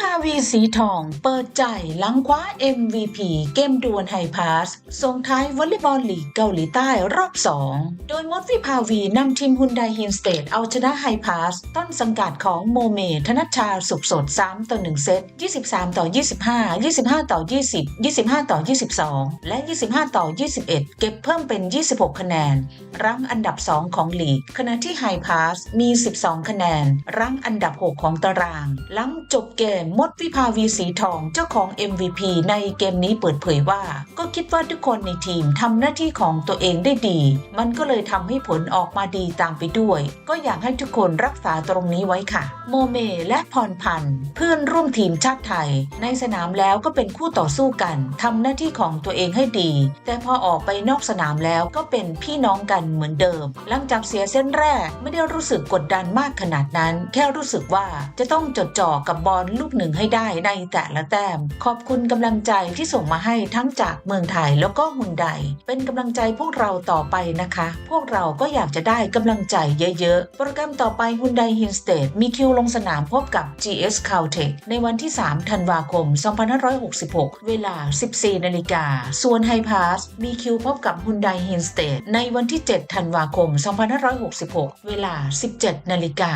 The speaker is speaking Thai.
ภาวีสีทองเปิดใจหลังคว้า MVP เกมดวลไฮพาสส่งท้ายวอลเลย์บอลลีกเกาหลีใต้รอบ 2 โดยมดวิภาวีนำทีมฮุนไดฮินสเตดเอาชนะไฮพาสต้นสังกัดของโมเม ธนัชชาสุขสด 3 ต่อ 1 เซต 23 ต่อ 25 25 ต่อ 20 25 ต่อ 22 และ 25 ต่อ 21 เก็บเพิ่มเป็น 26 คะแนน รั้งอันดับ 2 ของลีก ขณะที่ไฮพาสมี 12 คะแนน รั้งอันดับ 6 ของตาราง หลังจบเกมมดวิภาวีสีทองเจ้าของ MVP ในเกมนี้เปิดเผยว่า ก็คิดว่าทุกคนในทีมทำหน้าที่ของตัวเองได้ดี มันก็เลยทำให้ผลออกมาดีตามไปด้วย ก็อยากให้ทุกคนรักษาตรงนี้ไว้ค่ะ โมเมและพรพันธ์เพื่อนร่วมทีมชาติไทย ในสนามแล้วก็เป็นคู่ต่อสู้กันทำหน้าที่ของตัวเองให้ดี แต่พอออกไปนอกสนามแล้วก็เป็นพี่น้องกันเหมือนเดิม หลังจากเสียเส้นแรกไม่ได้รู้สึกกดดันมากขนาดนั้น แค่รู้สึกว่าจะต้องจดจ่อกับบอลลูกหนึ่งให้ได้ในแต่ละแต้ม ขอบคุณกำลังใจที่ส่งมาให้ทั้งจากเมืองไทยแล้วก็ฮุนไดเป็นกำลังใจพวกเราต่อไปนะคะ พวกเราก็อยากจะได้กำลังใจเยอะๆ โปรแกรมต่อไปฮุนไดฮินสเตดมีคิวลงสนามพบกับ GS Caltech ในวันที่ 3 ธันวาคม 2566 เวลา 14 นาฬิกา ส่วนไฮพาสมีคิวพบกับฮุนไดฮินสเตดในวันที่ 7 ธันวาคม 2566 เวลา 17 นาฬิกา